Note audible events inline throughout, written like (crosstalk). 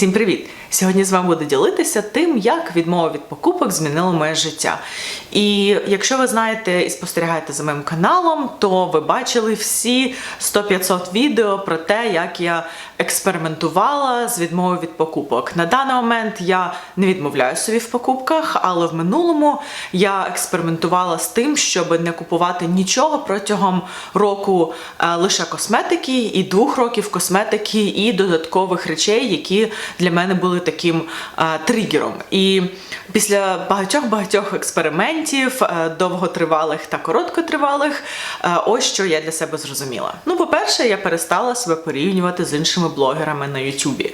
Всім привіт! Сьогодні з вами буду ділитися тим, як відмова від покупок змінила моє життя. І якщо ви знаєте і спостерігаєте за моїм каналом, то ви бачили всі 100-500 відео про те, як я експериментувала з відмовою від покупок. На даний момент я не відмовляю собі в покупках, але в минулому я експериментувала з тим, щоб не купувати нічого протягом року е, лише косметики і двох років косметики і додаткових речей, які для мене були таким е, тригером. І після багатьох-багатьох експериментів, е, довготривалих та короткотривалих, е, ось що я для себе зрозуміла. Ну, по-перше, я перестала себе порівнювати з іншими блогерами на Ютубі.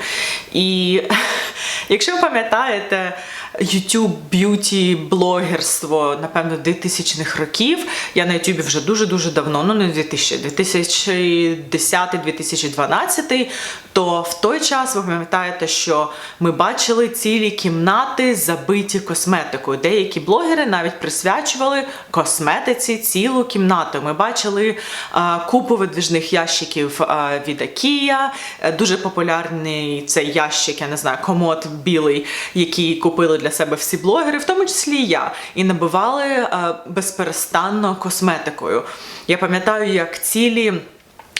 І (laughs) якщо ви пам'ятаєте, YouTube б'юті блогерство, напевно, 2000-х років. Я на YouTube вже дуже-дуже давно, ну не 2000, 2010-2012, то в той час ви пам'ятаєте, що ми бачили цілі кімнати, забиті косметикою. Деякі блогери навіть присвячували косметиці цілу кімнату. Ми бачили а, купу видвіжних ящиків а, від Акія, дуже популярний цей ящик, я не знаю, комод білий, який купили для себе всі блогери, в тому числі і я, і набивали е, безперестанно косметикою. Я пам'ятаю, як цілі.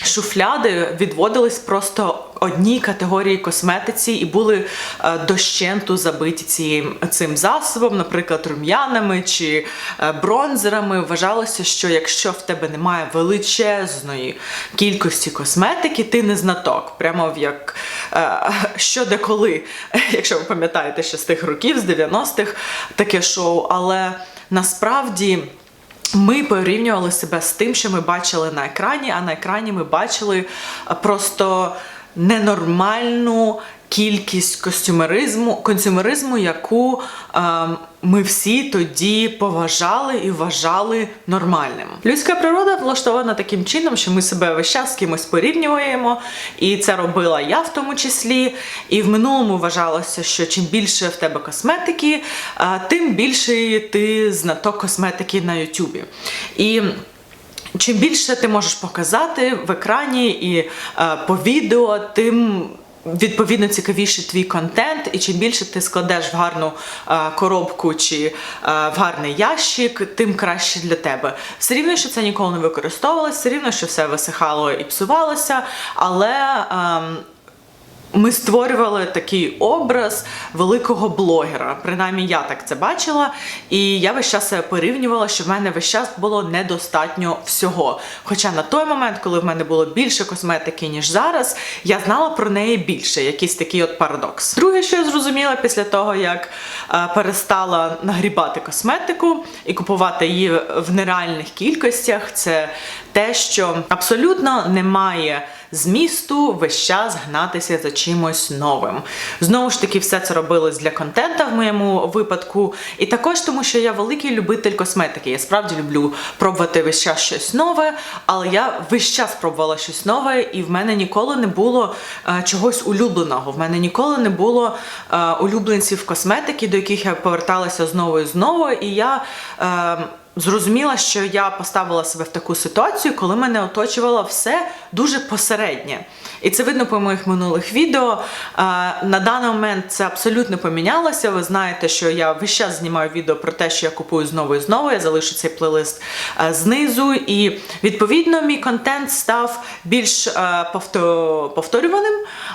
Шуфляди відводились просто одній категорії косметиці і були е, дощенту забиті цим, цим засобом, наприклад, рум'янами чи е, бронзерами. Вважалося, що якщо в тебе немає величезної кількості косметики, ти не знаток. Прямо як е, що де коли, (laughs) якщо ви пам'ятаєте ще з тих років, з 90-х таке шоу. Але насправді. Ми порівнювали себе з тим, що ми бачили на екрані, а на екрані ми бачили е, просто ненормальну кількість костюмеризму, консюмеризму, яку е, ми всі тоді поважали і вважали нормальним. Людська природа влаштована таким чином, що ми себе весь час з кимось порівнюємо, і це робила я в тому числі. І в минулому вважалося, що чим більше в тебе косметики, е, тим більше ти знаток косметики на Ютубі. І Чим більше ти можеш показати в екрані і е, по відео, тим відповідно цікавіший твій контент, і чим більше ти складеш в гарну е, коробку чи е, в гарний ящик, тим краще для тебе. Все рівно, що це ніколи не використовувалося, все рівно, що все висихало і псувалося, але. Ми створювали такий образ великого блогера. Принаймні, я так це бачила. І я весь час себе порівнювала, що в мене весь час було недостатньо всього. Хоча на той момент, коли в мене було більше косметики, ніж зараз, я знала про неї більше. Якийсь такий от парадокс. Друге, що я зрозуміла після того, як е, перестала нагрібати косметику і купувати її в нереальних кількостях, це те, що абсолютно немає змісту весь час гнатися за чимось новим. Знову ж таки, все це робилось для контента в моєму випадку, і також тому, що я великий любитель косметики. Я справді люблю пробувати весь час щось нове, але я весь час пробувала щось нове, і в мене ніколи не було е, чогось улюбленого. В мене ніколи не було е, улюбленців косметики, до яких я поверталася знову і знову. І я. Е, зрозуміла, що я поставила себе в таку ситуацію, коли мене оточувало все дуже посереднє. І це видно по моїх минулих відео. На даний момент це абсолютно помінялося. Ви знаєте, що я весь час знімаю відео про те, що я купую знову і знову. Я залишу цей плейлист знизу. І відповідно мій контент став більш повторюваним,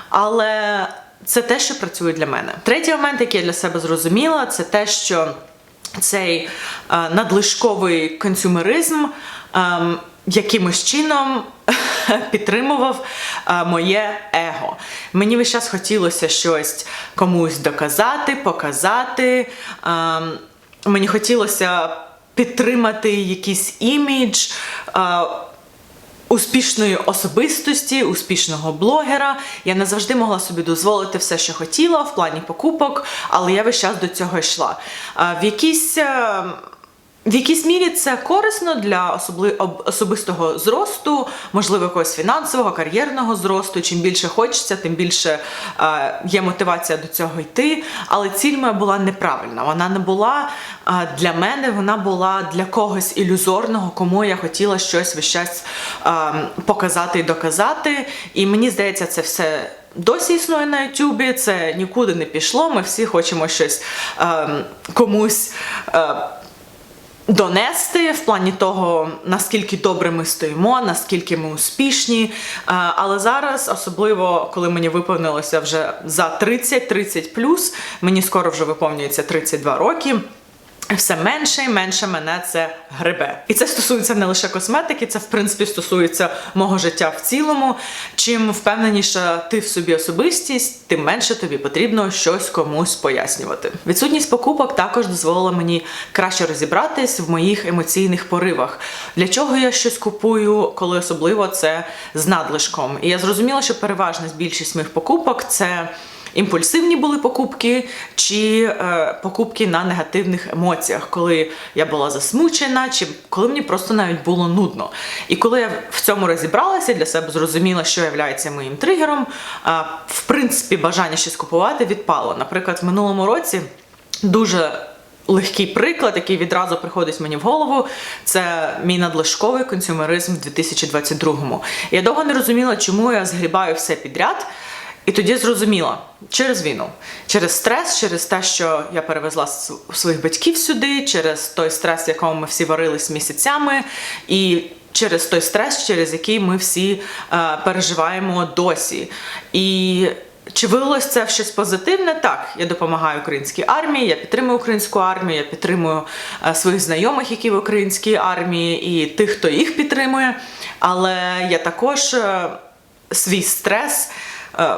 але це те, що працює для мене. Третій момент, який я для себе зрозуміла, це те, що цей е, надлишковий консюмеризм е, якимось чином (laughs) підтримував е, моє его. Мені весь час хотілося щось комусь доказати, показати. Е, мені хотілося підтримати якийсь імідж. Успішної особистості, успішного блогера. Я не завжди могла собі дозволити все, що хотіла в плані покупок, але я весь час до цього йшла. В якійсь е, в якійсь мірі це корисно для особли... особистого зросту, можливо, якогось фінансового, кар'єрного зросту. Чим більше хочеться, тим більше е, є мотивація до цього йти. Але ціль моя була неправильна. Вона не була е, для мене, вона була для когось ілюзорного, кому я хотіла щось весь час е, показати і доказати. І мені здається, це все досі існує на Ютубі, це нікуди не пішло. Ми всі хочемо щось ем, комусь. Е, Донести в плані того, наскільки добре ми стоїмо, наскільки ми успішні. Е, Але зараз, особливо коли мені виповнилося вже за 30-30 плюс, мені скоро вже виповнюється 32 роки. Все менше і менше мене це грибе. І це стосується не лише косметики, це в принципі стосується мого життя в цілому. Чим впевненіша ти в собі особистість, тим менше тобі потрібно щось комусь пояснювати. Відсутність покупок також дозволила мені краще розібратись в моїх емоційних поривах. Для чого я щось купую, коли особливо це з надлишком. І я зрозуміла, що переважна більшість моїх покупок це імпульсивні були покупки чи е, покупки на негативних емоціях, коли я була засмучена, чи коли мені просто навіть було нудно. І коли я в цьому розібралася, для себе зрозуміла, що є моїм тригером, е, в принципі, бажання щось купувати відпало. Наприклад, в минулому році дуже. Легкий приклад, який відразу приходить мені в голову, це мій надлишковий консюмеризм в 2022-му. Я довго не розуміла, чому я згрібаю все підряд. І тоді зрозуміла через війну, через стрес, через те, що я перевезла своїх батьків сюди, через той стрес, в якому ми всі варились місяцями, і через той стрес, через який ми всі е, переживаємо досі. І чи вилилось це щось позитивне? Так, я допомагаю українській армії, я підтримую українську армію, я підтримую е, своїх знайомих, які в українській армії, і тих, хто їх підтримує. Але я також е, свій стрес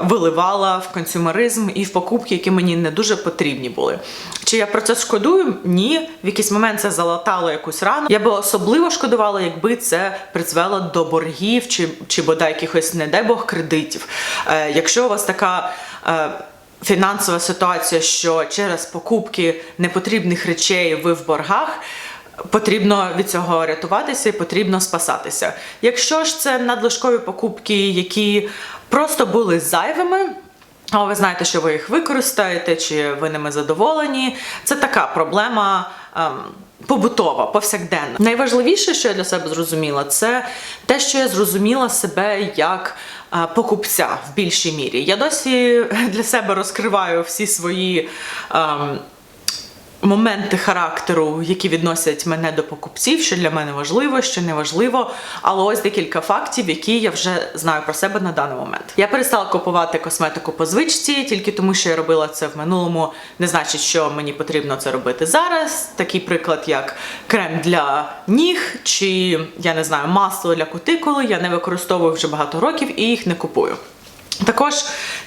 виливала в консюмеризм і в покупки, які мені не дуже потрібні були. Чи я про це шкодую? Ні. В якийсь момент це залатало якусь рану. Я би особливо шкодувала, якби це призвело до боргів чи, чи бодай якихось, не дай Бог, кредитів. Е, якщо у вас така. Е, Фінансова ситуація, що через покупки непотрібних речей ви в боргах, Потрібно від цього рятуватися і потрібно спасатися. Якщо ж це надлишкові покупки, які просто були зайвими. Але ви знаєте, що ви їх використаєте, чи ви ними задоволені. Це така проблема ем, побутова, повсякденна. Найважливіше, що я для себе зрозуміла, це те, що я зрозуміла себе як е, покупця в більшій мірі. Я досі для себе розкриваю всі свої. Ем, моменти характеру, які відносять мене до покупців, що для мене важливо, що не важливо. Але ось декілька фактів, які я вже знаю про себе на даний момент. Я перестала купувати косметику по звичці, тільки тому, що я робила це в минулому, не значить, що мені потрібно це робити зараз. Такий приклад, як крем для ніг, чи я не знаю, масло для кутикули, я не використовую вже багато років і їх не купую. Також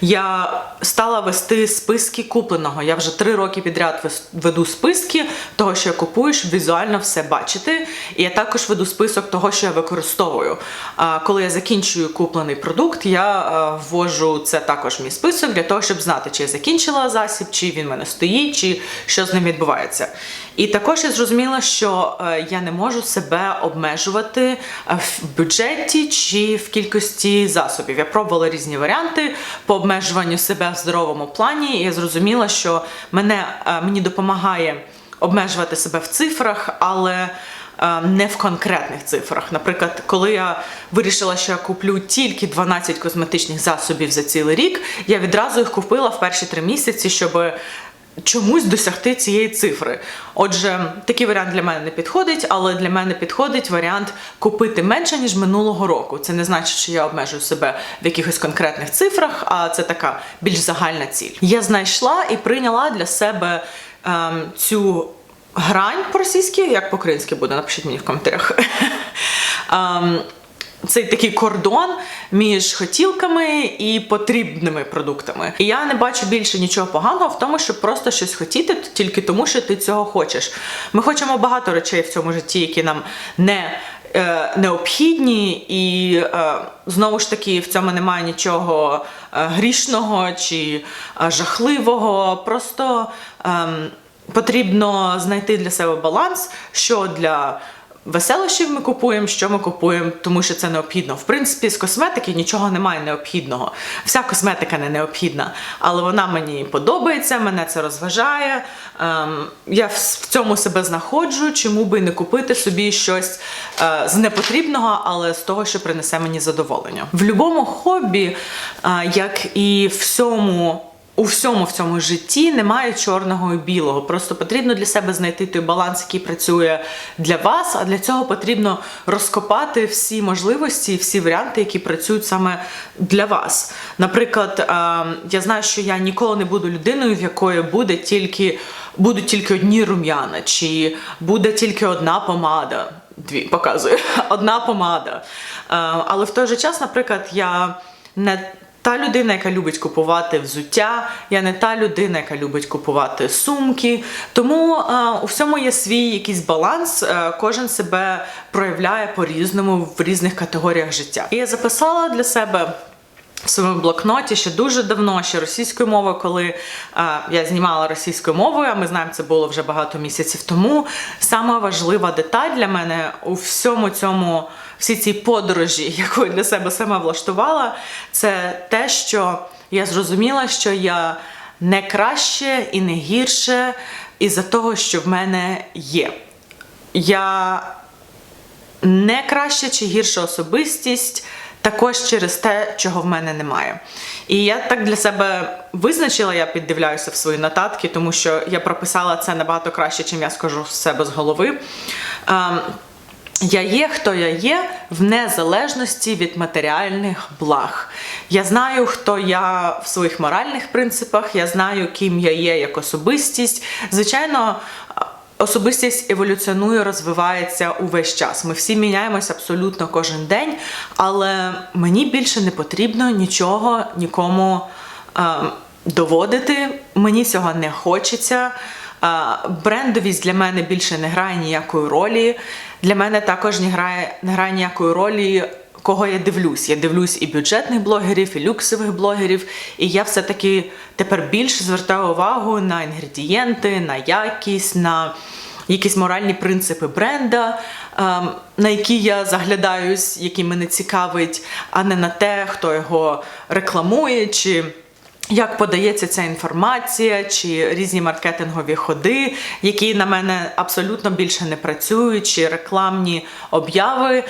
я стала вести списки купленого. Я вже три роки підряд веду списки того, що я купую, щоб візуально все бачити. І я також веду список того, що я використовую. Коли я закінчую куплений продукт, я е, ввожу це також в мій список для того, щоб знати, чи я закінчила засіб, чи він в мене стоїть, чи що з ним відбувається. І також я зрозуміла, що е, я не можу себе обмежувати е, в бюджеті чи в кількості засобів. Я пробувала різні варіанти по обмежуванню себе в здоровому плані. І я зрозуміла, що мене е, мені допомагає обмежувати себе в цифрах, але не в конкретних цифрах. Наприклад, коли я вирішила, що я куплю тільки 12 косметичних засобів за цілий рік, я відразу їх купила в перші три місяці, щоб чомусь досягти цієї цифри. Отже, такий варіант для мене не підходить, але для мене підходить варіант купити менше ніж минулого року. Це не значить, що я обмежую себе в якихось конкретних цифрах, а це така більш загальна ціль. Я знайшла і прийняла для себе ем, цю грань по-російськи, як по-українськи буде, напишіть мені в коментарях. (laughs) Цей такий кордон між хотілками і потрібними продуктами. І я не бачу більше нічого поганого в тому, щоб просто щось хотіти тільки тому, що ти цього хочеш. Ми хочемо багато речей в цьому житті, які нам не е, необхідні, і е, знову ж таки в цьому немає нічого е, грішного чи е, жахливого. Просто ем, потрібно знайти для себе баланс, що для веселощів ми купуємо, що ми купуємо, тому що це необхідно. В принципі, з косметики нічого немає необхідного. Вся косметика не необхідна, але вона мені подобається, мене це розважає. Ем, я в цьому себе знаходжу, чому би не купити собі щось е, з непотрібного, але з того, що принесе мені задоволення. В будь-якому хобі, е, як і всьому. У всьому в цьому житті немає чорного і білого. Просто потрібно для себе знайти той баланс, який працює для вас. А для цього потрібно розкопати всі можливості і всі варіанти, які працюють саме для вас. Наприклад, е, я знаю, що я ніколи не буду людиною, в якої буде тільки будуть тільки одні рум'яна, чи буде тільки одна помада. Дві показую, (laughs) одна помада. Е, але в той же час, наприклад, я не та людина, яка любить купувати взуття, я не та людина, яка любить купувати сумки. Тому е, у всьому є свій якийсь баланс. Е, кожен себе проявляє по-різному в різних категоріях життя. І я записала для себе. В своєму блокноті ще дуже давно, ще російською мовою, коли е, я знімала російською мовою, а ми знаємо, це було вже багато місяців тому. Сама важлива деталь для мене у всьому цьому, всій цій подорожі, (laughs) яку я для себе сама влаштувала, це те, що я зрозуміла, що я не краще і не гірше із-за того, що в мене є. Я не краща чи гірша особистість, також через те, чого в мене немає. І я так для себе визначила, я піддивляюся в свої нотатки, тому що я прописала це набагато краще, чим я скажу з себе з голови. Ем, я є, хто я є, в незалежності від матеріальних благ. Я знаю, хто я в своїх моральних принципах, я знаю, ким я є як особистість. Звичайно, Особистість еволюціонує, розвивається увесь час. Ми всі міняємося абсолютно кожен день, але мені більше не потрібно нічого нікому е, доводити. Мені цього не хочеться. Е, брендовість для мене більше не грає ніякої ролі. Для мене також не грає, не грає ніякої ролі кого я дивлюсь. Я дивлюсь і бюджетних блогерів, і люксових блогерів. І я все-таки тепер більше звертаю увагу на інгредієнти, на якість, на якісь моральні принципи бренда, ем, на які я заглядаюсь, які мене цікавить, а не на те, хто його рекламує. чи як подається ця інформація, чи різні маркетингові ходи, які на мене абсолютно більше не працюють, чи рекламні обяви.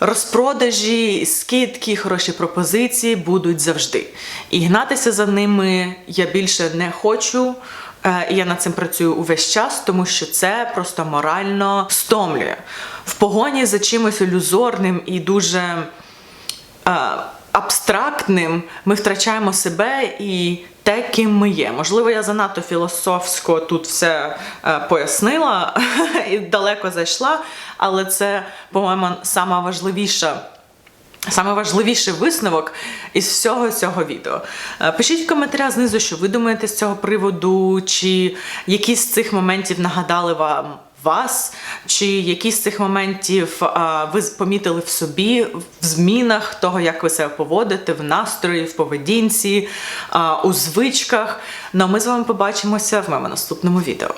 Розпродажі, скидки, хороші пропозиції будуть завжди. І гнатися за ними я більше не хочу. е, я над цим працюю увесь час, тому що це просто морально стомлює. В погоні за чимось ілюзорним і дуже е, абстрактним ми втрачаємо себе і те, ким ми є. Можливо, я занадто філософсько тут все е, пояснила (laughs) і далеко зайшла, але це, по-моєму, сама важливіша. Саме важливіший висновок із всього цього відео. Е, Пишіть в коментарях знизу, що ви думаєте з цього приводу, чи якісь з цих моментів нагадали вам вас, чи якісь з цих моментів а, ви помітили в собі в змінах того, як ви себе поводите, в настрої, в поведінці, а, у звичках. Ну а ми з вами побачимося в моєму наступному відео.